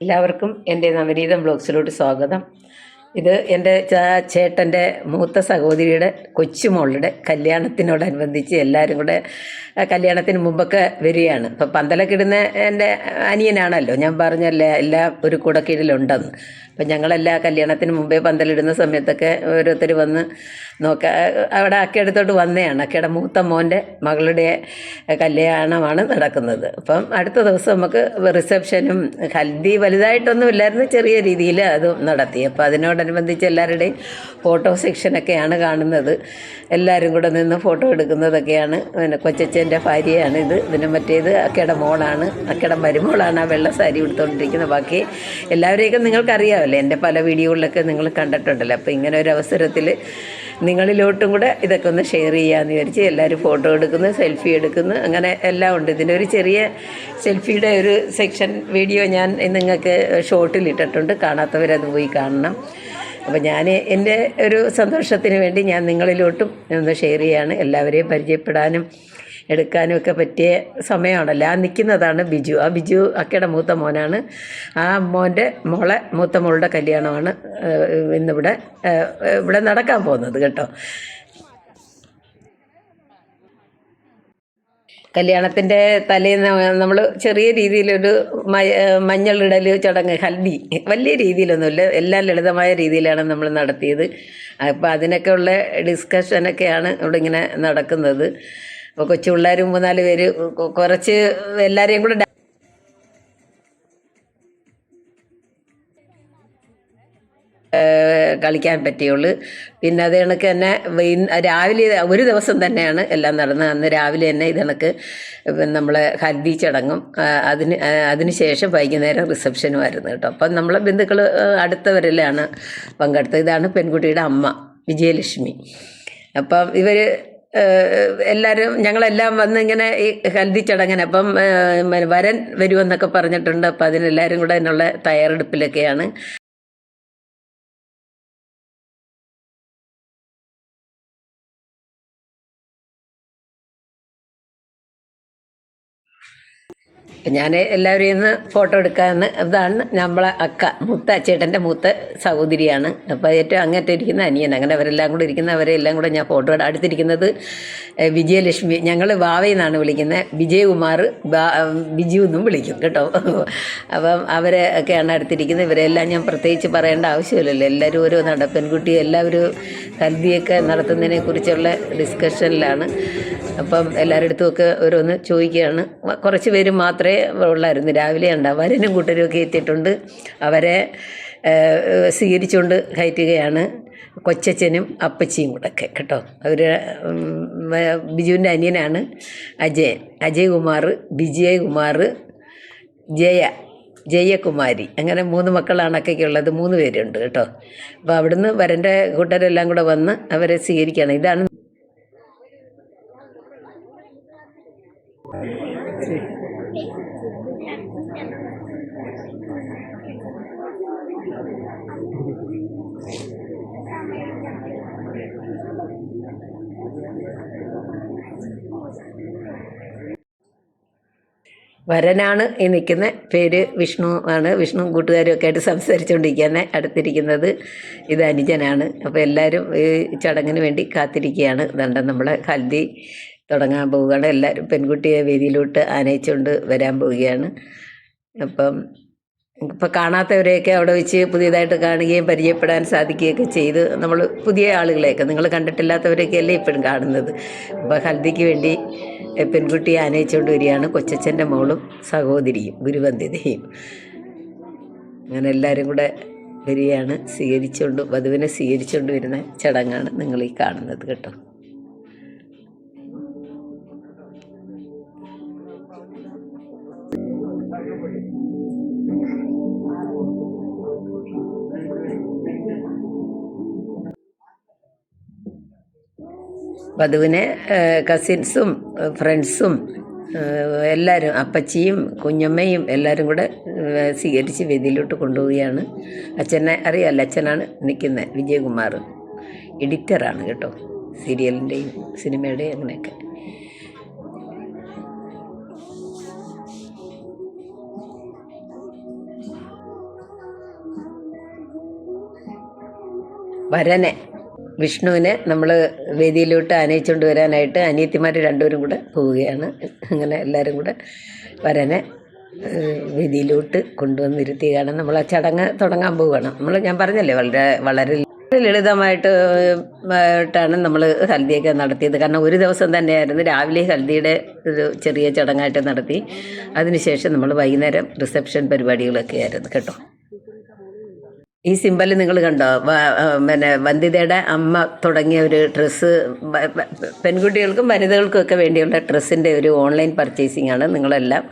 എല്ലാവർക്കും എന്റെ നവനീതം ബ്ലോഗ്സിലോട്ട് സ്വാഗതം. ഇത് എന്റെ ചേട്ടന്റെ മൂത്ത സഹോദരിയുടെ കൊച്ചുമോളുടെ കല്യാണത്തിനോടനുബന്ധിച്ച് എല്ലാവരും കൂടെ കല്യാണത്തിന് മുമ്പൊക്കെ വരികയാണ്. ഇപ്പം പന്തലൊക്കെ ഇടുന്ന എന്റെ അനിയനാണല്ലോ. ഞാൻ പറഞ്ഞല്ലേ എല്ലാം ഒരു കുടക്കീഴിലുണ്ടെന്ന്. അപ്പം ഞങ്ങളെല്ലാ കല്യാണത്തിന് മുമ്പേ പന്തലിടുന്ന സമയത്തൊക്കെ ഓരോരുത്തർ വന്ന് നോക്ക അവിടെ അക്കയടുത്തോട്ട് വന്നതാണ്. അക്കയുടെ മൂത്ത മോന്റെ മകളുടെ കല്യാണമാണ് നടക്കുന്നത്. അപ്പം അടുത്ത ദിവസം നമുക്ക് റിസപ്ഷനും ഹൽദി വലുതായിട്ടൊന്നും ഇല്ലായിരുന്നു ചെറിയ രീതിയിൽ അതും നടത്തി. അപ്പോൾ അതിനോടനുബന്ധിച്ച് എല്ലാവരുടെയും ഫോട്ടോ സെക്ഷനൊക്കെയാണ് കാണുന്നത്. എല്ലാവരും കൂടെ നിന്ന് ഫോട്ടോ എടുക്കുന്നതൊക്കെയാണ്. പിന്നെ കൊച്ചച്ഛന്റെ ഭാര്യയാണ് ഇത് ഇതിന് മറ്റേത് അക്കയുടെ മോളാണ്. അക്കയുടെ മരുമോളാണ് ആ വെള്ള സാരി ഉടുത്തുകൊണ്ടിരിക്കുന്നത് ബാക്കി. എല്ലാവരെയൊക്കെ നിങ്ങൾക്കറിയാമല്ലോ എന്റെ പല വീഡിയോകളിലൊക്കെ നിങ്ങൾ കണ്ടിട്ടുണ്ടല്ലോ. അപ്പോൾ ഇങ്ങനെ ഒരു അവസരത്തിൽ നിങ്ങളിലോട്ടും കൂടെ ഇതൊക്കെ ഒന്ന് ഷെയർ ചെയ്യാമെന്ന് വിചാരിച്ച് എല്ലാവരും ഫോട്ടോ എടുക്കുന്നു സെൽഫി എടുക്കുന്നു. അങ്ങനെ എല്ലാം ഉണ്ട്. ഇതിന്റെ ഒരു ചെറിയ സെൽഫിയുടെ ഒരു സെക്ഷൻ വീഡിയോ ഞാൻ നിങ്ങൾക്ക് ഷോർട്ടിൽ ഇട്ടിട്ടുണ്ട് കാണാത്തവരത് പോയി കാണണം. അപ്പോൾ ഞാൻ എന്റെ ഒരു സന്തോഷത്തിന് വേണ്ടി ഞാൻ നിങ്ങളിലോട്ടും ഒന്ന് ഷെയർ ചെയ്യാണ്. എല്ലാവരെയും പരിചയപ്പെടാനും എടുക്കാനും ഒക്കെ പറ്റിയ സമയമാണല്ലോ. ആ നിൽക്കുന്നതാണ് ബിജു. ആ ബിജു അക്കയുടെ മൂത്ത മോനാണ്. ആ മോന്റെ മോളെ മൂത്ത മോളുടെ കല്യാണമാണ് ഇന്നിവിടെ ഇവിടെ നടക്കാൻ പോകുന്നത് കേട്ടോ. കല്യാണത്തിന്റെ തലേന്ന് നമ്മൾ ചെറിയ രീതിയിലൊരു മഞ്ഞളിടൽ ചടങ്ങ് ഹൽദി വലിയ രീതിയിലൊന്നുമില്ല. എല്ലാം ലളിതമായ രീതിയിലാണ് നമ്മൾ നടത്തിയത്. അപ്പോൾ അതിനൊക്കെ ഉള്ള ഡിസ്കഷനൊക്കെയാണ് ഇവിടെ ഇങ്ങനെ നടക്കുന്നത്. അപ്പോൾ കൊച്ചു പിള്ളേർ മൂന്നാൽ പേര് കുറച്ച് എല്ലാവരെയും കൂടെ കളിക്കാൻ പറ്റിയുള്ളൂ. പിന്നെ അത് കണക്ക് തന്നെ രാവിലെ ഒരു ദിവസം തന്നെയാണ് എല്ലാം നടന്നത്. അന്ന് രാവിലെ തന്നെ ഇത് കണക്ക് നമ്മളെ ഹൽദി ചടങ്ങും അതിന് അതിനുശേഷം അതിന് ശേഷം വൈകുന്നേരം റിസപ്ഷനുമായിരുന്നു കേട്ടോ. അപ്പം നമ്മളെ ബന്ധുക്കൾ അടുത്തവരിലാണ് പങ്കെടുത്തത്. ഇതാണ് പെൺകുട്ടിയുടെ അമ്മ വിജയലക്ഷ്മി. അപ്പം ഇവർ എല്ലാവരും ഞങ്ങളെല്ലാം വന്ന് ഇങ്ങനെ ഈ ഹൽദി ചടങ്ങിന് അപ്പം വരൻ വരുമെന്നൊക്കെ പറഞ്ഞിട്ടുണ്ട്. അപ്പം അതിനെല്ലാവരും കൂടെ അതിനുള്ള തയ്യാറെടുപ്പിലൊക്കെയാണ്. ഞാൻ എല്ലാവരെയും ഇന്ന് ഫോട്ടോ എടുക്കാമെന്ന് ഇതാണ് നമ്മളെ അക്ക മൂത്ത ചേട്ടന്റെ മൂത്ത സഹോദരിയാണ്. അപ്പോൾ ഏറ്റവും അങ്ങേറ്റം ഇരിക്കുന്ന അനിയൻ അങ്ങനെ അവരെല്ലാം കൂടെ ഇരിക്കുന്ന അവരെ എല്ലാം കൂടെ ഞാൻ ഫോട്ടോ അടുത്തിരിക്കുന്നത് വിജയലക്ഷ്മി. ഞങ്ങൾ വാവയിൽ നിന്നാണ് വിളിക്കുന്നത്. വിജയകുമാർ ബിജു എന്നും വിളിക്കും കേട്ടോ. അപ്പം അവരെ ഒക്കെയാണ് അടുത്തിരിക്കുന്നത്. ഇവരെല്ലാം ഞാൻ പ്രത്യേകിച്ച് പറയേണ്ട ആവശ്യമില്ലല്ലോ. എല്ലാവരും ഓരോ നട പെൺകുട്ടി എല്ലാവരും ഹൽദിയൊക്കെ നടത്തുന്നതിനെ കുറിച്ചുള്ള ഡിസ്കഷനിലാണ് അപ്പം എല്ലാവരുടെ അടുത്തുമൊക്കെ ഓരോന്ന് ചോദിക്കുകയാണ്. കുറച്ച് പേര് മാത്രമേ ഉള്ളായിരുന്നു. രാവിലെ ഉണ്ടാവും വരനും കൂട്ടരും ഒക്കെ എത്തിയിട്ടുണ്ട്. അവരെ സ്വീകരിച്ചുകൊണ്ട് കയറ്റുകയാണ്. കൊച്ചച്ഛനും അപ്പച്ചിയും കൂടെ ഒക്കെ കേട്ടോ അവർ ബിജുവിന്റെ അനിയനാണ്. അജയൻ അജയ് കുമാർ കുമാർ ജയ ജയകുമാരി. അങ്ങനെ മൂന്ന് മക്കളാണ് അക്കയ്ക്കുള്ളത് മൂന്ന് പേരുണ്ട് കേട്ടോ. അപ്പോൾ അവിടുന്ന് വരന്റെ കൂട്ടരെല്ലാം കൂടെ വന്ന് അവരെ സ്വീകരിക്കുകയാണ്. ഇതാണ് വരനാണ് ഈ നിൽക്കുന്ന പേര് വിഷ്ണു ആണ്. വിഷ്ണു കൂട്ടുകാരും ഒക്കെ ആയിട്ട് സംസാരിച്ചുകൊണ്ടിരിക്കുകയാണ്. അടുത്തിരിക്കുന്നത് ഇത് അനുജനാണ്. അപ്പോൾ എല്ലാവരും ഈ ചടങ്ങിന് വേണ്ടി കാത്തിരിക്കുകയാണ്. ഇതുണ്ട് നമ്മളെ ഹൽദി തുടങ്ങാൻ പോവുകയാണ്. എല്ലാവരും പെൺകുട്ടിയെ വേദിയിലോട്ട് ആനയിച്ചുകൊണ്ട് വരാൻ പോവുകയാണ്. അപ്പം ഇപ്പം കാണാത്തവരെയൊക്കെ അവിടെ വെച്ച് പുതിയതായിട്ട് കാണുകയും പരിചയപ്പെടാൻ സാധിക്കുകയൊക്കെ ചെയ്ത് നമ്മൾ പുതിയ ആളുകളെയൊക്കെ നിങ്ങൾ കണ്ടിട്ടില്ലാത്തവരെയൊക്കെ അല്ലേ ഇപ്പോഴും കാണുന്നത്? അപ്പോൾ ഹൽദിക്ക് വേണ്ടി പെൺകുട്ടിയെ ആനയിച്ചുകൊണ്ട് വരികയാണ് കൊച്ചച്ഛന്റെ മോളും സഹോദരിയും ഗുരുവന്ധിതയും അങ്ങനെ എല്ലാവരും കൂടെ വരികയാണ്. സ്വീകരിച്ചുകൊണ്ട് വധുവിനെ സ്വീകരിച്ചുകൊണ്ട് വരുന്ന ചടങ്ങാണ് നിങ്ങൾ ഈ കാണുന്നത് കേട്ടോ. വധുവിനെ കസിൻസും ഫ്രണ്ട്സും എല്ലാവരും അപ്പച്ചിയും കുഞ്ഞമ്മയും എല്ലാവരും കൂടെ സ്വീകരിച്ച് വേദിയിലോട്ട് കൊണ്ടുപോവുകയാണ്. അച്ഛനെ അറിയാമല്ലോ അച്ഛനാണ് നിൽക്കുന്നത് വിജയകുമാർ. എഡിറ്ററാണ് കേട്ടോ സീരിയലിന്റെയും സിനിമയുടെയും അങ്ങനെയൊക്കെ. വരനെ വിഷ്ണുവിനെ നമ്മൾ വേദിയിലോട്ട് ആനയിച്ചുകൊണ്ട് വരാനായിട്ട് അനിയത്തിമാർ രണ്ടുപേരും കൂടെ പോവുകയാണ്. അങ്ങനെ എല്ലാവരും കൂടെ വരനെ വേദിയിലോട്ട് കൊണ്ടുവന്നിരുത്തിയാണ് നമ്മൾ ആ ചടങ്ങ് തുടങ്ങാൻ പോവുകയാണ്. നമ്മൾ ഞാൻ പറഞ്ഞല്ലേ വളരെ വളരെ ലളിതമായിട്ട് ആയിട്ടാണ് നമ്മൾ ഹൽദിയൊക്കെ നടത്തിയത്. കാരണം ഒരു ദിവസം തന്നെയായിരുന്നു രാവിലെ ഹൽദിയുടെ ഒരു ചെറിയ ചടങ്ങായിട്ട് നടത്തി. അതിനുശേഷം നമ്മൾ വൈകുന്നേരം റിസപ്ഷൻ പരിപാടികളൊക്കെ ആയിരുന്നു കേട്ടോ. ഈ സിമ്പൽ നിങ്ങൾ കണ്ടോ? പിന്നെ വന്ദിതയുടെ അമ്മ തുടങ്ങിയ ഒരു ഡ്രസ്സ് പെൺകുട്ടികൾക്കും വനിതകൾക്കും ഒക്കെ വേണ്ടിയുള്ള ഡ്രസ്സിന്റെ ഒരു ഓൺലൈൻ പർച്ചേസിംഗ് ആണ്. നിങ്ങളെല്ലാം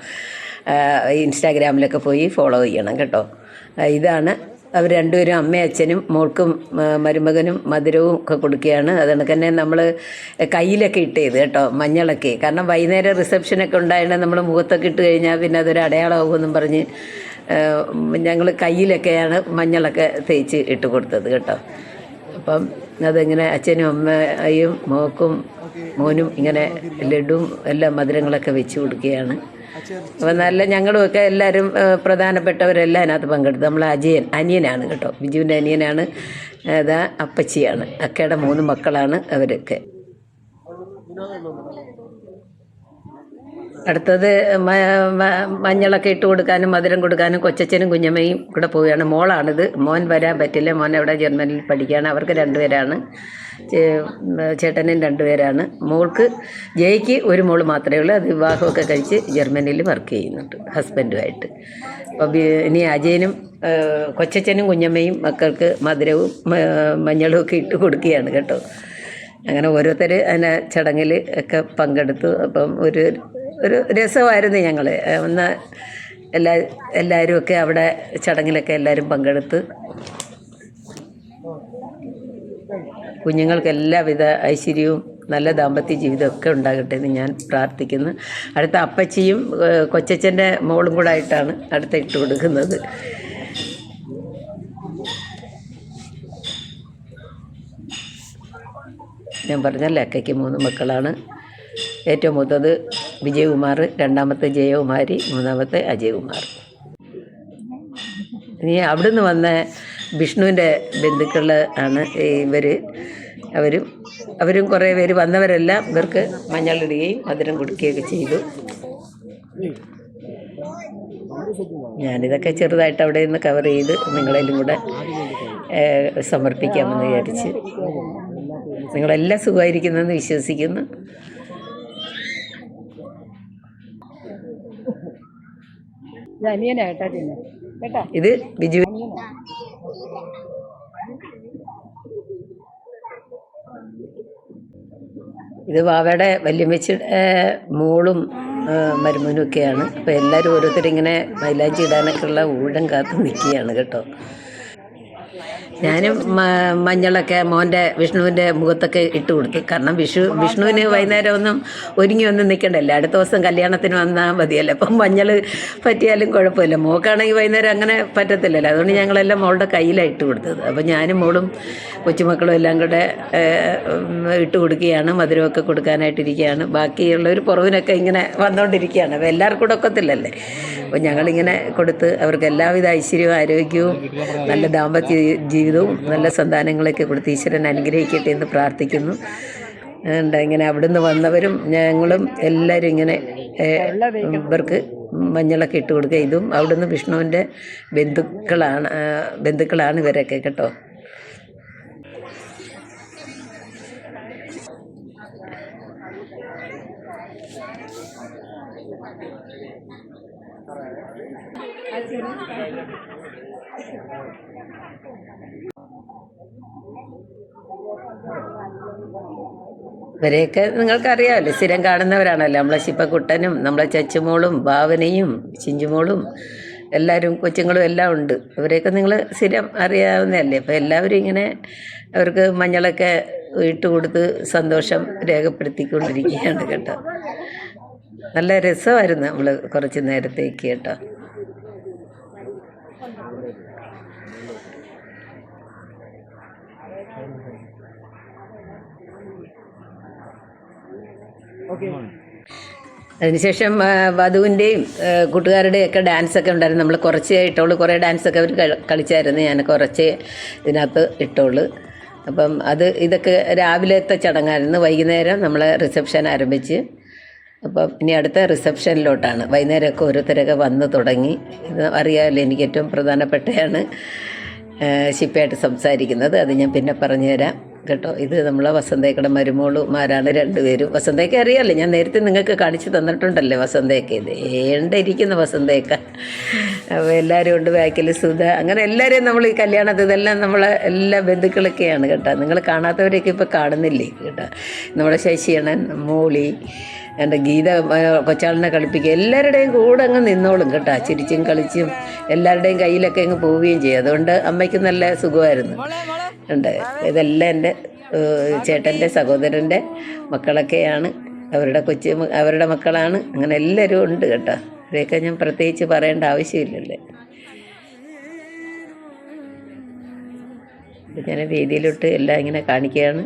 ഇൻസ്റ്റാഗ്രാമിലൊക്കെ പോയി ഫോളോ ചെയ്യണം കേട്ടോ. ഇതാണ് അവർ രണ്ടുപേരും അമ്മയും അച്ഛനും മോൾക്കും മരുമകനും മധുരവും ഒക്കെ കൊടുക്കുകയാണ്. അതുകൊണ്ട് തന്നെ നമ്മൾ കയ്യിലൊക്കെ ഇട്ട് ചെയ്ത് കേട്ടോ മഞ്ഞളൊക്കെ. കാരണം വൈകുന്നേരം റിസപ്ഷനൊക്കെ ഉണ്ടായതുകൊണ്ട് നമ്മൾ മുഖത്തൊക്കെ ഇട്ട് കഴിഞ്ഞാൽ പിന്നെ അതൊരു അടയാളമാകുമെന്നും പറഞ്ഞ് ഞങ്ങൾ കയ്യിലൊക്കെയാണ് മഞ്ഞളൊക്കെ തേച്ച് ഇട്ട് കൊടുത്തത് കേട്ടോ. അപ്പം അതിങ്ങനെ അച്ഛനും അമ്മയും മോക്കും മോനും ഇങ്ങനെ ലഡുവും എല്ലാ മധുരങ്ങളൊക്കെ വെച്ച് കൊടുക്കുകയാണ്. അപ്പം നല്ല ഞങ്ങളുമൊക്കെ എല്ലാവരും പ്രധാനപ്പെട്ടവരെല്ലാം അതിനകത്ത് പങ്കെടുത്തു. നമ്മൾ അജയൻ അനിയനാണ് കേട്ടോ. ബിജുവിന്റെ അനിയനാണ് അതാ അപ്പച്ചിയാണ്. അക്കയുടെ മൂന്ന് മക്കളാണ് അവരൊക്കെ. അടുത്തത് മഞ്ഞളൊക്കെ ഇട്ട് കൊടുക്കാനും മധുരം കൊടുക്കാനും കൊച്ചച്ഛനും കുഞ്ഞമ്മയും കൂടെ പോവുകയാണ്. മോളാണിത്. മോൻ വരാൻ പറ്റില്ല. മോൻ അവിടെ ജർമ്മനിൽ പഠിക്കുകയാണ്. അവർക്ക് രണ്ടുപേരാണ്. ചേട്ടനും രണ്ടുപേരാണ്. മോൾക്ക് ജയ്ക്ക് ഒരു മോൾ മാത്രമേ ഉള്ളൂ. അത് വിവാഹമൊക്കെ കഴിച്ച് ജർമ്മനിയിൽ വർക്ക് ചെയ്യുന്നുണ്ട്. ഹസ്ബൻഡുമായിട്ട്. അപ്പോൾ ബി- ഇനി അജയനും കൊച്ചച്ഛനും കുഞ്ഞമ്മയും മക്കൾക്ക് മധുരവും മഞ്ഞളും ഒക്കെ ഇട്ട് കൊടുക്കുകയാണ് കേട്ടോ. അങ്ങനെ ഓരോരുത്തർ അതിനെ ചടങ്ങിൽ ഒക്കെ പങ്കെടുത്തു. അപ്പം ഒരു ഒരു രസമായിരുന്നു ഞങ്ങൾ ഒന്ന് എല്ലാ എല്ലാവരും ഒക്കെ അവിടെ ചടങ്ങിലൊക്കെ എല്ലാവരും പങ്കെടുത്ത് കുഞ്ഞുങ്ങൾക്ക് എല്ലാവിധ ഐശ്വര്യവും നല്ല ദാമ്പത്യ ജീവിതമൊക്കെ ഉണ്ടാകട്ടെ എന്ന് ഞാൻ പ്രാർത്ഥിക്കുന്നു. അടുത്ത അപ്പച്ചിയും കൊച്ചച്ഛന്റെ മോളും കൂടെ ആയിട്ടാണ് അടുത്ത ഇട്ട് കൊടുക്കുന്നത്. ഞാൻ പറഞ്ഞല്ലേ അക്കയ്ക്ക് മൂന്ന് മക്കളാണ്. ഏറ്റവും മൂത്തത് വിജയകുമാർ രണ്ടാമത്തെ ജയകുമാരി മൂന്നാമത്തെ അജയകുമാർ. ഇനി അവിടുന്ന് വന്ന വിഷ്ണുവിന്റെ ബന്ധുക്കൾ ആണ് ഇവർ അവരും അവരും കുറേ പേര് വന്നവരെല്ലാം ഇവർക്ക് മഞ്ഞളിടുകയും മധുരം കൊടുക്കുകയൊക്കെ ചെയ്തു. ഞാനിതൊക്കെ ചെറുതായിട്ട് അവിടെ നിന്ന് കവർ ചെയ്ത് നിങ്ങളെല്ലാം കൂടെ സമർപ്പിക്കാമെന്ന് വിചാരിച്ച്. നിങ്ങളെല്ലാം സുഖമായിരിക്കുന്നെന്ന് വിശ്വസിക്കുന്നു. ഇത് കേട്ടാ ഇത് ബിജു ഇത് വാവയുടെ വല്യമ്മച്ചിയുടെ മോളും മരുമനും മരുമോനും ഒക്കെയാണ്. അപ്പോൾ എല്ലാവരും ഓരോരുത്തരിങ്ങനെ മൈലാഞ്ചി ഇടാനൊക്കെയുള്ള ഊഴം കാത്ത് നിൽക്കുകയാണ് കേട്ടോ. ഞാനും മഞ്ഞളൊക്കെ മോന്റെ വിഷ്ണുവിന്റെ മുഖത്തൊക്കെ ഇട്ട് കൊടുത്തു. കാരണം വിഷു വിഷ്ണുവിന് വൈകുന്നേരം ഒന്നും ഒരുങ്ങി ഒന്നും നിൽക്കണ്ടല്ലോ അടുത്ത ദിവസം കല്യാണത്തിന് വന്നാൽ മതിയല്ലോ. അപ്പം മഞ്ഞൾ പറ്റിയാലും കുഴപ്പമില്ല. മോക്കാണെങ്കിൽ വൈകുന്നേരം അങ്ങനെ പറ്റത്തില്ലല്ലോ. അതുകൊണ്ട് ഞങ്ങളെല്ലാം മോളുടെ കയ്യിലാണ് ഇട്ട് കൊടുത്തത്. അപ്പം ഞാനും മോളും കൊച്ചുമക്കളും എല്ലാം കൂടെ ഇട്ട് കൊടുക്കുകയാണ്. മധുരമൊക്കെ കൊടുക്കാനായിട്ടിരിക്കുകയാണ്. ബാക്കിയുള്ളവർ പുറവിനൊക്കെ ഇങ്ങനെ വന്നുകൊണ്ടിരിക്കുകയാണ് അപ്പോൾ എല്ലാവർക്കും കൂടെ ഒക്കത്തില്ലല്ലേ? അപ്പോൾ ഞങ്ങളിങ്ങനെ കൊടുത്ത് അവർക്ക് എല്ലാവിധ ഐശ്വര്യവും ആരോഗ്യവും നല്ല ദാമ്പത്യ ജീവിതവും നല്ല സന്താനങ്ങളൊക്കെ കൊടുത്ത് ഈശ്വരൻ അനുഗ്രഹിക്കട്ടെ എന്ന് പ്രാർത്ഥിക്കുന്നു. ഇങ്ങനെ അവിടുന്ന് വന്നവരും ഞങ്ങളും എല്ലാവരും ഇങ്ങനെ ഇവർക്ക് മഞ്ഞളൊക്കെ ഇട്ട് കൊടുക്കുക. ഇതും അവിടുന്ന് വിഷ്ണുവിന്റെ ബന്ധുക്കളാണ് ബന്ധുക്കളാണ് ഇവരൊക്കെ കേട്ടോ. ഇവരെയൊക്കെ നിങ്ങൾക്കറിയാമല്ലോ സ്ഥിരം കാണുന്നവരാണല്ലോ. നമ്മളെ ശിപ്പക്കുട്ടനും നമ്മളെ ചച്ചുമോളും ഭാവനയും ചിഞ്ചുമോളും എല്ലാവരും കൊച്ചുങ്ങളും എല്ലാം ഉണ്ട്. ഇവരെയൊക്കെ നിങ്ങൾ സ്ഥിരം അറിയാവുന്നതല്ലേ? അപ്പോൾ എല്ലാവരും ഇങ്ങനെ അവർക്ക് മഞ്ഞളൊക്കെ ഇട്ട് കൊടുത്ത് സന്തോഷം രേഖപ്പെടുത്തിക്കൊണ്ടിരിക്കുകയാണ് കേട്ടോ. നല്ല രസമായിരുന്നു നമ്മൾ കുറച്ച് നേരത്തേക്ക് കേട്ടോ. അതിനുശേഷം വധുവിന്റെയും കൂട്ടുകാരുടെയും ഒക്കെ ഡാൻസൊക്കെ ഉണ്ടായിരുന്നു. നമ്മൾ കുറച്ച് ഇട്ടോളൂ. കുറേ ഡാൻസൊക്കെ അവർ കളിച്ചായിരുന്നു. ഞാൻ കുറച്ച് ഇതിനകത്ത് ഇട്ടോളൂ. അപ്പം അത് ഇതൊക്കെ രാവിലത്തെ ചടങ്ങായിരുന്നു. വൈകുന്നേരം നമ്മൾ റിസപ്ഷൻ ആരംഭിച്ച്. അപ്പം ഇനി അടുത്ത റിസപ്ഷനിലോട്ടാണ്. വൈകുന്നേരമൊക്കെ ഓരോരുത്തരൊക്കെ വന്ന് തുടങ്ങി. ഇത് അറിയാമല്ലോ എനിക്ക് ഏറ്റവും പ്രധാനപ്പെട്ടയാണ് ശിപ്പയായിട്ട് സംസാരിക്കുന്നത്. അത് ഞാൻ പിന്നെ പറഞ്ഞു തരാം കേട്ടോ ഇത് നമ്മളെ വസന്തേക്കയുടെ മരുമോളുമാരാണ് രണ്ടുപേരും. വസന്തേക്ക അറിയാമല്ലോ ഞാൻ നേരത്തെ നിങ്ങൾക്ക് കാണിച്ചു തന്നിട്ടുണ്ടല്ലേ വസന്തയൊക്കെ? ഇത് ഏണ്ടിരിക്കുന്ന വസന്തയൊക്കെ. അപ്പോൾ എല്ലാവരും ഉണ്ട് ബാക്കിൽ സുധ. അങ്ങനെ എല്ലാവരെയും നമ്മൾ ഈ കല്യാണത്തിൽ ഇതെല്ലാം നമ്മളെ എല്ലാ ബന്ധുക്കളൊക്കെയാണ് കേട്ടോ. നിങ്ങൾ കാണാത്തവരെയൊക്കെ ഇപ്പോൾ കാണുന്നില്ലേ കേട്ടോ? നമ്മുടെ ശശിയണൻ മോളി എന്റെ ഗീത കൊച്ചാളിനെ കളിപ്പിക്കുക. എല്ലാവരുടെയും കൂടെ അങ്ങ് നിന്നോളും കേട്ടോ. ചിരിച്ചും കളിച്ചും എല്ലാവരുടെയും കയ്യിലൊക്കെ അങ്ങ് പോവുകയും ചെയ്യും. അതുകൊണ്ട് അമ്മയ്ക്ക് നല്ല സുഖമായിരുന്നു. ഉണ്ട്. ഇതെല്ലാം എന്റെ ചേട്ടന്റെ സഹോദരന്റെ മക്കളൊക്കെയാണ്. അവരുടെ കൊച്ചു അവരുടെ മക്കളാണ്. അങ്ങനെ എല്ലാവരും ഉണ്ട് കേട്ടോ. ഇവരെയൊക്കെ ഞാൻ പ്രത്യേകിച്ച് പറയേണ്ട ആവശ്യമില്ലല്ലേ. ഞാൻ വേദിയിലോട്ട് എല്ലാം ഇങ്ങനെ കാണിക്കുകയാണ്.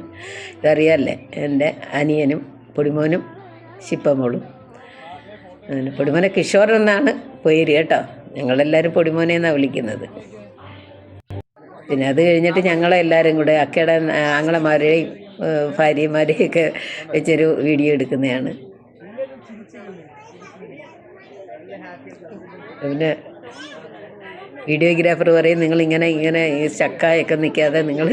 ഇതറിയാമല്ലേ എന്റെ അനിയനും പൊടിമോനും ശിപ്പമോളും. അങ്ങനെ പൊടിമോനെ കിഷോർ എന്നാണ് പേര് കേട്ടോ. ഞങ്ങളെല്ലാവരും പൊടിമോനെ എന്നാണ് വിളിക്കുന്നത്. പിന്നെ അത് കഴിഞ്ഞിട്ട് ഞങ്ങളെല്ലാവരും കൂടെ അക്കയുടെ ആങ്ങളമാരെയും ഭാര്യമാരെയും ഒക്കെ വെച്ചൊരു വീഡിയോ എടുക്കുന്നതാണ്. പിന്നെ വീഡിയോഗ്രാഫർ പറയും നിങ്ങൾ ഇങ്ങനെ ഇങ്ങനെ ചക്കായൊക്കെ നിൽക്കാതെ നിങ്ങൾ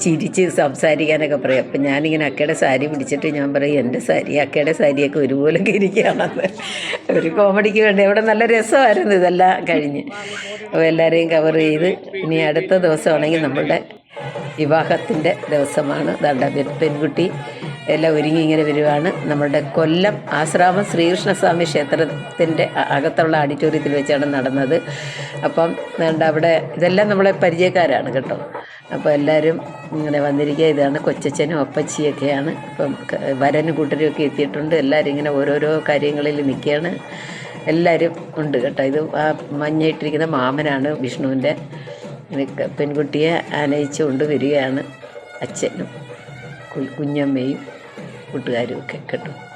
ചിരിച്ച് സംസാരിക്കാനൊക്കെ പറയും. അപ്പം ഞാനിങ്ങനെ അക്കയുടെ സാരി പിടിച്ചിട്ട് ഞാൻ പറയും എന്റെ സാരി അക്കയുടെ സാരിയൊക്കെ ഒരുപോലെ ഇരിക്കുകയാണെന്ന്. ഒരു കോമഡിക്ക് വേണ്ടി. അവിടെ നല്ല രസമായിരുന്നു ഇതെല്ലാം കഴിഞ്ഞ്. അപ്പോൾ എല്ലാവരെയും കവർ ചെയ്ത് ഇനി അടുത്ത ദിവസമാണെങ്കിൽ നമ്മളുടെ വിവാഹത്തിന്റെ ദിവസമാണ്. ദണ്ട പെൺകുട്ടി എല്ലാം ഒരുങ്ങി ഇങ്ങനെ വരുവാണ്. നമ്മുടെ കൊല്ലം ആശ്രാമം ശ്രീകൃഷ്ണസ്വാമി ക്ഷേത്രത്തിന്റെ അകത്തുള്ള ഓഡിറ്റോറിയത്തിൽ വെച്ചാണ് നടന്നത്. അപ്പം അവിടെ ഇതെല്ലാം നമ്മളെ പരിചയക്കാരാണ് കേട്ടോ. അപ്പോൾ എല്ലാവരും ഇങ്ങനെ വന്നിരിക്കുക. ഇതാണ് കൊച്ചച്ഛനും ഒപ്പച്ചിയൊക്കെയാണ് ഇപ്പം വരനും കൂട്ടരും ഒക്കെ എത്തിയിട്ടുണ്ട്. എല്ലാവരും ഇങ്ങനെ ഓരോരോ കാര്യങ്ങളിൽ നിൽക്കുകയാണ്. എല്ലാവരും ഉണ്ട് കേട്ടോ. ഇത് ആ മഞ്ഞയിട്ടിരിക്കുന്ന മാമനാണ് വിഷ്ണുവിന്റെ. പെൺകുട്ടിയെ ആനയിച്ചുകൊണ്ട് വരികയാണ് അച്ഛനും കുഞ്ഞമ്മയും. കൂട്ടുകാരും ഒക്കെ കേട്ടോ.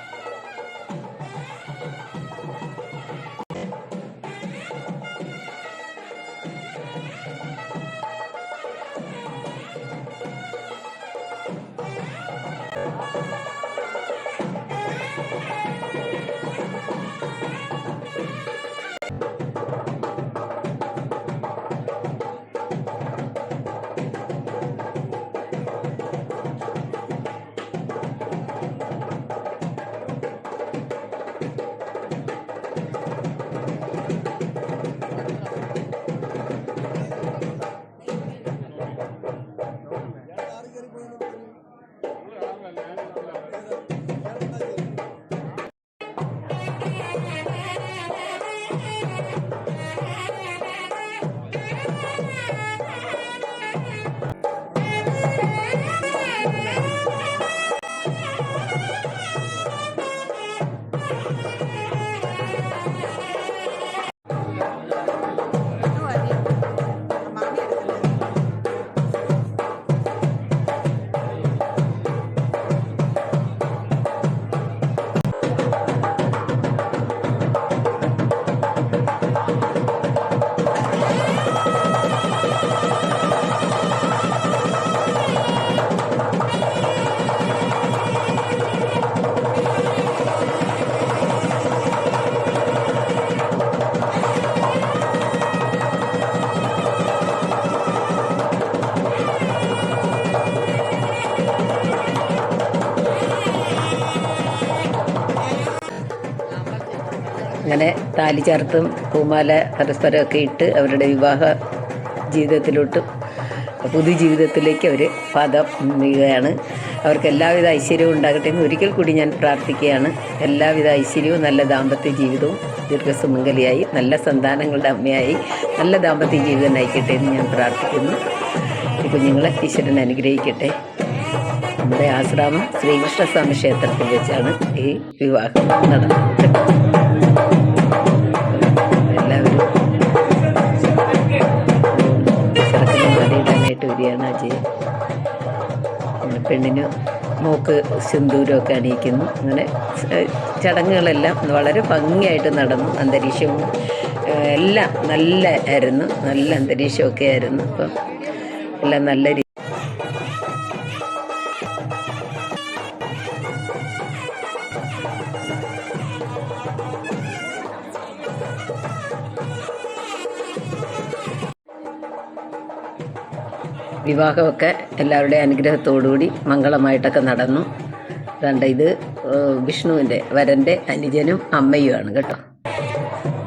താലി ചേർത്തും പൂമാല പരസ്പരമൊക്കെ ഇട്ട് അവരുടെ വിവാഹ ജീവിതത്തിലോട്ടും പുതു ജീവിതത്തിലേക്ക് അവർ പാദം നീങ്ങുകയാണ്. അവർക്ക് എല്ലാവിധ ഐശ്വര്യവും ഉണ്ടാകട്ടെ എന്ന് ഒരിക്കൽ കൂടി ഞാൻ പ്രാർത്ഥിക്കുകയാണ്. എല്ലാവിധ ഐശ്വര്യവും നല്ല ദാമ്പത്യ ജീവിതവും ദീർഘസുമംഗലിയായി നല്ല സന്താനങ്ങളുടെ അമ്മയായി നല്ല ദാമ്പത്യ ജീവിതം നയിക്കട്ടെ എന്ന് ഞാൻ പ്രാർത്ഥിക്കുന്നു. ഈ കുഞ്ഞുങ്ങളെ ഈശ്വരൻ അനുഗ്രഹിക്കട്ടെ. നമ്മുടെ ആശ്രാമം ശ്രീകൃഷ്ണസ്വാമി ക്ഷേത്രത്തിൽ വെച്ചാണ് ഈ വിവാഹം നടന്നത്. പെണ്ണിന് മൂക്ക് സിന്ദൂരമൊക്കെ അണിയിക്കുന്നു. അങ്ങനെ ചടങ്ങുകളെല്ലാം വളരെ ഭംഗിയായിട്ട് നടന്നു. അന്തരീക്ഷവും എല്ലാം നല്ല ആയിരുന്നു. നല്ല അന്തരീക്ഷമൊക്കെ ആയിരുന്നു. അപ്പം എല്ലാം നല്ല വിവാഹമൊക്കെ എല്ലാവരുടെയും അനുഗ്രഹത്തോടുകൂടി മംഗളമായിട്ടൊക്കെ നടന്നു. കണ്ട ഇത് വിഷ്ണുവിന്റെ വരന്റെ അനുജനും അമ്മയുമാണ് കേട്ടോ.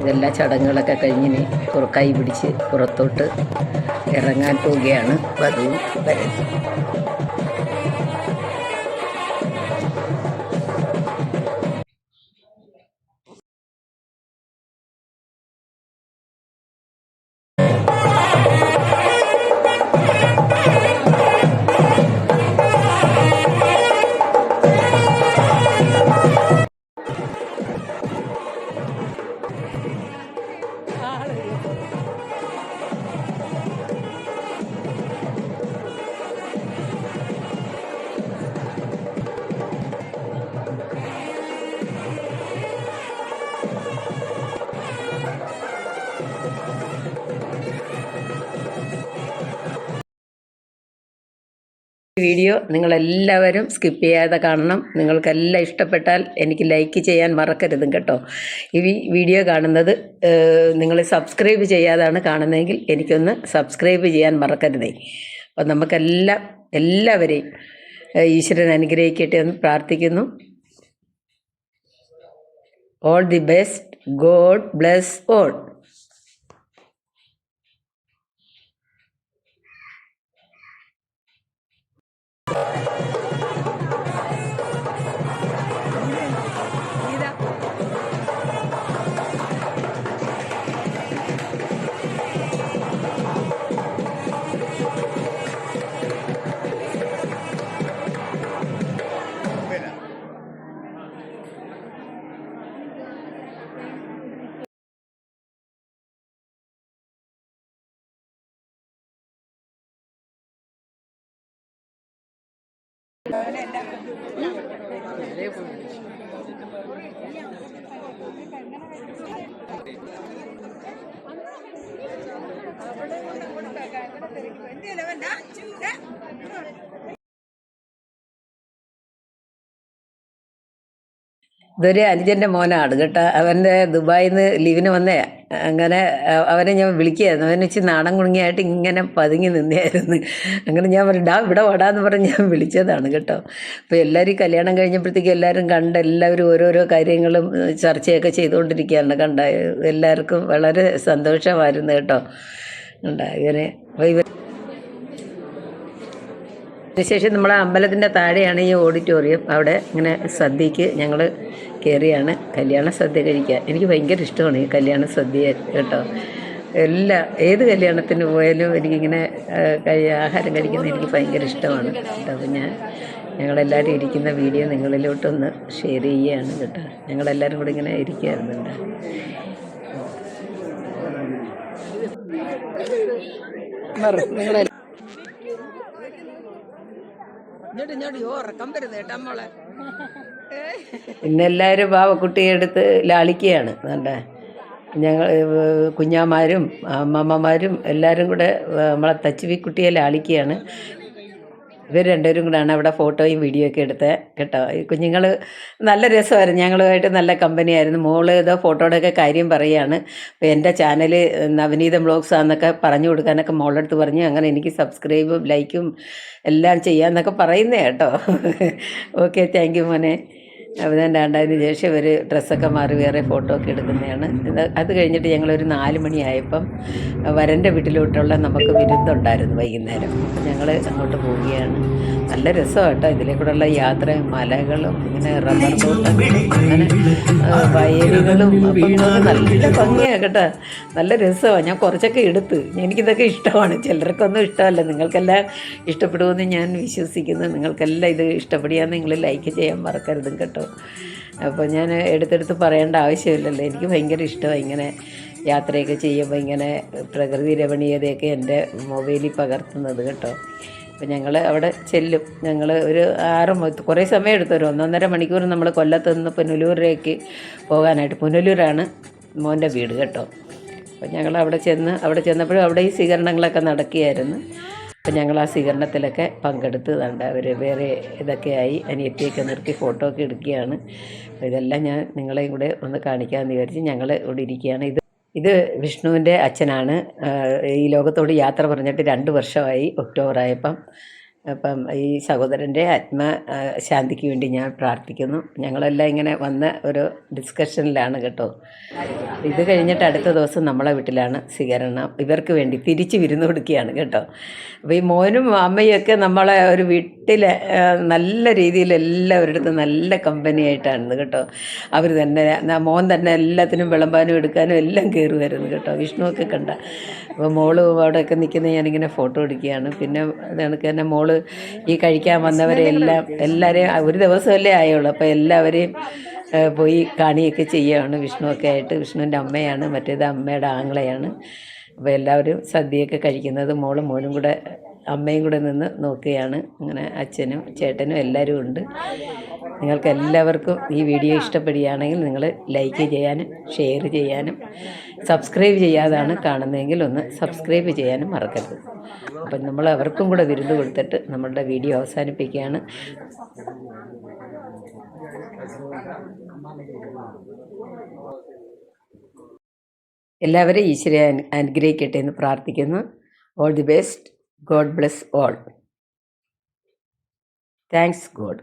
ഇതെല്ലാ ചടങ്ങുകളൊക്കെ കഴിഞ്ഞിനി കൈ പിടിച്ച് പുറത്തോട്ട് ഇറങ്ങാൻ പോവുകയാണ് വധുവും വരൻ വീഡിയോ നിങ്ങളെല്ലാവരും സ്കിപ്പ് ചെയ്യാതെ കാണണം. നിങ്ങൾക്കെല്ലാം ഇഷ്ടപ്പെട്ടാൽ എനിക്ക് ലൈക്ക് ചെയ്യാൻ മറക്കരുതും കേട്ടോ. ഈ വീഡിയോ കാണുന്നത് നിങ്ങൾ സബ്സ്ക്രൈബ് ചെയ്യാതാണ് കാണുന്നതെങ്കിൽ എനിക്കൊന്ന് സബ്സ്ക്രൈബ് ചെയ്യാൻ മറക്കരുതേ. അപ്പോൾ നമുക്കെല്ലാം എല്ലാവരെയും ഈശ്വരൻ അനുഗ്രഹിക്കട്ടെ എന്ന് പ്രാർത്ഥിക്കുന്നു. All the best God bless all ഇതൊരു അനുജന്റെ മോനാണ് കേട്ടോ. അവന്റെ ദുബായിൽ നിന്ന് ലീവിന് വന്നേ. അങ്ങനെ അവനെ ഞാൻ വിളിക്കുകയായിരുന്നു. അവനെ വെച്ച് നാണം കുണുങ്ങിയായിട്ട് ഇങ്ങനെ പതുങ്ങി നിന്നായിരുന്നു അങ്ങനെ ഞാൻ പറഞ്ഞു ഡാ ഇവിടെ വടാന്ന് പറഞ്ഞ് ഞാൻ വിളിച്ചതാണ് കേട്ടോ. അപ്പോൾ എല്ലാവരും കല്യാണം കഴിഞ്ഞപ്പോഴത്തേക്കും എല്ലാവരും കണ്ട് എല്ലാവരും ഓരോരോ കാര്യങ്ങളും ചർച്ചയൊക്കെ ചെയ്തുകൊണ്ടിരിക്കുകയാണ് കണ്ട. എല്ലാവർക്കും വളരെ സന്തോഷമായിരുന്നു കേട്ടോ. ഇങ്ങനെ അപ്പോൾ അതിനുശേഷം നമ്മളെ അമ്പലത്തിന്റെ താഴെയാണ് ഈ ഓഡിറ്റോറിയം. അവിടെ ഇങ്ങനെ സദ്യക്ക് ഞങ്ങൾ കയറിയാണ് കല്യാണ സദ്യ കഴിക്കുക എനിക്ക് ഭയങ്കര ഇഷ്ടമാണ് ഈ കല്യാണ സദ്യ കേട്ടോ. എല്ലാ ഏത് കല്യാണത്തിന് പോയാലും എനിക്കിങ്ങനെ ആഹാരം കഴിക്കുന്നത് എനിക്ക് ഭയങ്കര ഇഷ്ടമാണ് കേട്ടോ. അപ്പം ഞാൻ ഞങ്ങളെല്ലാവരും ഇരിക്കുന്ന വീഡിയോ നിങ്ങളിലോട്ടൊന്ന് ഷെയർ ചെയ്യുകയാണ് കേട്ടോ. ഞങ്ങളെല്ലാവരും കൂടി ഇങ്ങനെ ഇരിക്കുകയായിരുന്നു കേട്ടോ. മോളെ. പിന്നെ എല്ലാവരും പാവക്കുട്ടിയെ എടുത്ത് ലാളിക്കുകയാണ്. നല്ല ഞങ്ങൾ കുഞ്ഞാമാരും അമ്മമ്മമാരും എല്ലാവരും കൂടെ നമ്മളെ തച്ചുവിക്കുട്ടിയെ ലാളിക്കുകയാണ്. ഇവർ രണ്ടുപേരും കൂടെയാണ് അവിടെ ഫോട്ടോയും വീഡിയോ ഒക്കെ എടുത്തത് കേട്ടോ? ഈ കുഞ്ഞുങ്ങൾ നല്ല രസമായിരുന്നു. ഞങ്ങളുമായിട്ട് നല്ല കമ്പനിയായിരുന്നു മോൾ ഏതോ ഫോട്ടോയുടെ ഒക്കെ കാര്യം പറയുകയാണ് അപ്പോൾ എന്റെ ചാനൽ നവനീതം ബ്ലോഗ്സ് ആണെന്നൊക്കെ പറഞ്ഞു കൊടുക്കാനൊക്കെ മോളുടെ അടുത്ത് പറഞ്ഞു. അങ്ങനെ എനിക്ക് സബ്സ്ക്രൈബും ലൈക്കും എല്ലാം ചെയ്യാമെന്നൊക്കെ പറയുന്നേ കേട്ടോ. ഓക്കെ താങ്ക് യു മോനെ. ഞാൻ രണ്ടായതിനു ശേഷം ഇവർ ഡ്രസ്സൊക്കെ മാറി വേറെ ഫോട്ടോ ഒക്കെ എടുക്കുന്നതാണ്. അത് കഴിഞ്ഞിട്ട് ഞങ്ങളൊരു നാല് മണിയായപ്പം വരന്റെ വീട്ടിലോട്ടുള്ള നമുക്ക് വിരുന്നുണ്ടായിരുന്നു വൈകുന്നേരം. ഞങ്ങൾ അങ്ങോട്ട് പോവുകയാണ്. നല്ല രസമാണ് കേട്ടോ ഇതിലെ കൂടെയുള്ള യാത്ര മലകളും ഇങ്ങനെ റബ്ബർ അങ്ങനെ വയലുകളും നല്ല ഭംഗിയാണ് കേട്ടോ. നല്ല രസമാണ് ഞാൻ കുറച്ചൊക്കെ എടുത്ത്. എനിക്കിതൊക്കെ ഇഷ്ടമാണ്. ചിലർക്കൊന്നും ഇഷ്ടമല്ല. നിങ്ങൾക്കെല്ലാം ഇഷ്ടപ്പെടുമെന്ന് ഞാൻ വിശ്വസിക്കുന്നു. നിങ്ങൾക്കെല്ലാം ഇത് ഇഷ്ടപ്പെടുക നിങ്ങൾ ലൈക്ക് ചെയ്യാൻ മറക്കരുതും കേട്ടോ. അപ്പോൾ ഞാൻ എടുത്തെടുത്ത് പറയേണ്ട ആവശ്യമില്ലല്ലോ. എനിക്ക് ഭയങ്കര ഇഷ്ടമാണ് ഇങ്ങനെ യാത്രയൊക്കെ ചെയ്യുമ്പോൾ ഇങ്ങനെ പ്രകൃതി രമണീയതയൊക്കെ എന്റെ മൊബൈലിൽ പകർത്തുന്നത് കേട്ടോ. അപ്പോൾ ഞങ്ങൾ അവിടെ ചെല്ലും. ഞങ്ങൾ ഒരു ആറ് കുറേ സമയം എടുത്തു. ഒരു ഒന്നൊന്നര മണിക്കൂർ നമ്മൾ കൊല്ലത്ത് നിന്ന് പുനലൂരിലേക്ക് പോകാനായിട്ട്. പുനലൂരാണ് മോന്റെ വീട് കേട്ടോ. അപ്പം ഞങ്ങൾ അവിടെ ചെന്ന് അവിടെ ചെന്നപ്പോഴും അവിടെ ഈ സ്വീകരണങ്ങളൊക്കെ നടക്കുകയായിരുന്നു. അപ്പം ഞങ്ങൾ ആ സ്വീകരണത്തിലൊക്കെ പങ്കെടുത്തതുണ്ട് അവർ വേറെ ഇതൊക്കെയായി അനിയത്തിയൊക്കെ നിർത്തി ഫോട്ടോ ഒക്കെ എടുക്കുകയാണ്. ഇതെല്ലാം ഞാൻ നിങ്ങളെയും കൂടെ ഒന്ന് കാണിക്കാമെന്ന് വിചാരിച്ച് ഞങ്ങൾ ഇവിടെ ഇരിക്കുകയാണ്. ഇത് ഇത് വിഷ്ണുവിന്റെ അച്ഛനാണ്. ഈ ലോകത്തോട് യാത്ര പറഞ്ഞിട്ട് രണ്ട് വർഷമായി ഒക്ടോബർ ആയപ്പം അപ്പം ഈ സഹോദരന്റെ ആത്മ ശാന്തിക്ക് വേണ്ടി ഞാൻ പ്രാർത്ഥിക്കുന്നു. ഞങ്ങളെല്ലാം ഇങ്ങനെ വന്ന ഒരു ഡിസ്കഷനിലാണ് കേട്ടോ. ഇത് കഴിഞ്ഞിട്ട് അടുത്ത ദിവസം നമ്മളെ വീട്ടിലാണ് സ്വീകരണം. ഇവർക്ക് വേണ്ടി തിരിച്ച് വിരുന്ന് കൊടുക്കുകയാണ് കേട്ടോ. അപ്പോൾ ഈ മോനും അമ്മയും ഒക്കെ നമ്മളെ ഒരു വീട്ടിൽ നല്ല രീതിയിൽ എല്ലാവരുടെ നല്ല കമ്പനി ആയിട്ടാണ് കേട്ടോ. അവർ തന്നെ മോൻ തന്നെ എല്ലാത്തിനും വിളമ്പാനും എടുക്കാനും എല്ലാം കയറുമായിരുന്നു കേട്ടോ. വിഷ്ണുവൊക്കെ കണ്ട. അപ്പോൾ മോൾ അവിടെയൊക്കെ നിൽക്കുന്ന ഞാനിങ്ങനെ ഫോട്ടോ എടുക്കുകയാണ്. പിന്നെ അത് കണക്ക് തന്നെ മോൾ ഈ കഴിക്കാൻ വന്നവരെ എല്ലാം എല്ലാവരെയും ഒരു ദിവസമല്ലേ ആയുള്ളൂ. അപ്പോൾ എല്ലാവരെയും പോയി കാണിയൊക്കെ ചെയ്യുകയാണ്. വിഷ്ണുവൊക്കെ ആയിട്ട് വിഷ്ണുവിന്റെ അമ്മയാണ് മറ്റേത് അമ്മയുടെ ആങ്ങളെയാണ്. അപ്പോൾ എല്ലാവരും സദ്യയൊക്കെ കഴിക്കുന്നത് മോളും മോനും കൂടെ അമ്മയും കൂടെ നിന്ന് നോക്കുകയാണ്. അങ്ങനെ അച്ഛനും ചേട്ടനും എല്ലാവരും ഉണ്ട്. നിങ്ങൾക്ക് എല്ലാവർക്കും ഈ വീഡിയോ ഇഷ്ടപ്പെടുകയാണെങ്കിൽ നിങ്ങൾ ലൈക്ക് ചെയ്യാനും ഷെയർ ചെയ്യാനും സബ്സ്ക്രൈബ് ചെയ്യാതാണ് കാണുന്നതെങ്കിൽ ഒന്ന് സബ്സ്ക്രൈബ് ചെയ്യാനും മറക്കരുത്. അപ്പം നമ്മൾ അവർക്കും കൂടെ വിരുന്ന് കൊടുത്തിട്ട് നമ്മളുടെ വീഡിയോ അവസാനിപ്പിക്കുകയാണ്. എല്ലാവരെയും ഈശ്വരെ അനുഗ്രഹിക്കട്ടെ എന്ന് പ്രാർത്ഥിക്കുന്നു. All the best God bless all thanks God